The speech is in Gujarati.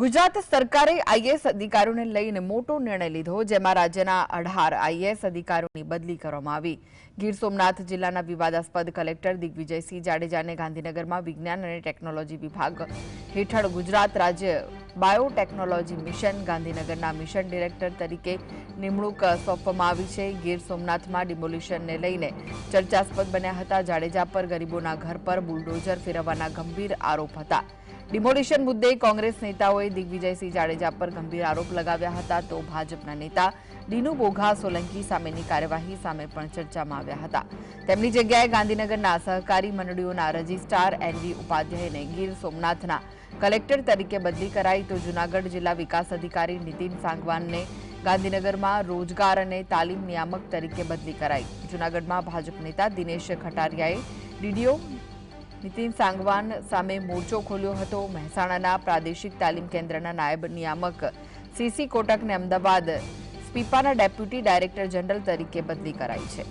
ગુજરાત સરકારે આઈએએસ અધિકારીઓને લઈને મોટો નિર્ણય લીધો, જેમાં રાજ્યના અઢાર આઈએએસ અધિકારીઓની બદલી કરવામાં આવી. ગીર સોમનાથ જિલ્લાના વિવાદાસ્પદ કલેક્ટર દિગ્વિજયસિંહ જાડેજાને ગાંધીનગરમાં વિજ્ઞાન અને ટેકનોલોજી વિભાગ હેઠળ ગુજરાત રાજ્ય બાયોટેકનોલોજી મિશન ગાંધીનગરના મિશન ડિરેક્ટર તરીકે નિમણૂક સોંપવામાં આવી છે. ગીર સોમનાથમાં ડિમોલિશનને લઈને ચર્ચાસ્પદ બન્યા હતા. જાડેજા પર ગરીબોના ઘર પર બુલડોઝર ફેરવવાના ગંભીર આરોપ હતા. ડિમોલિશન મુદ્દે કોંગ્રેસ નેતાઓએ દિગ્વિજયસિંહ જાડેજા પર ગંભીર આરોપ લગાવ્યા હતા. તો ભાજપના નેતા દીનુ બોઘા સોલંકી સામેની કાર્યવાહી સામે પણ ચર્ચામાં આવ્યા હતા. તેમની જગ્યાએ ગાંધીનગરના સહકારી મંડળીઓના રજિસ્ટ્રાર એનવી ઉપાધ્યાયને ગીર સોમનાથના કલેક્ટર તરીકે બદલી કરાઈ. તો જૂનાગઢ જિલ્લા વિકાસ અધિકારી નીતિન સાંગવાનને ગાંધીનગરમાં રોજગાર અને તાલીમ નિયામક તરીકે બદલી કરાઈ. જૂનાગઢમાં ભાજપ નેતા દિનેશ ખટારિયાએ ડીડીઓ નીતિન સાંગવાન સામે મોરચો ખોલ્યો હતો. મહેસાણાના પ્રાદેશિક તાલીમ કેન્દ્રના નાયબ નિયામક સીસી કોટકને અમદાવાદ, સ્પીપાના ડેપ્યુટી ડાયરેક્ટર જનરલ તરીકે બદલી કરાઈ છે.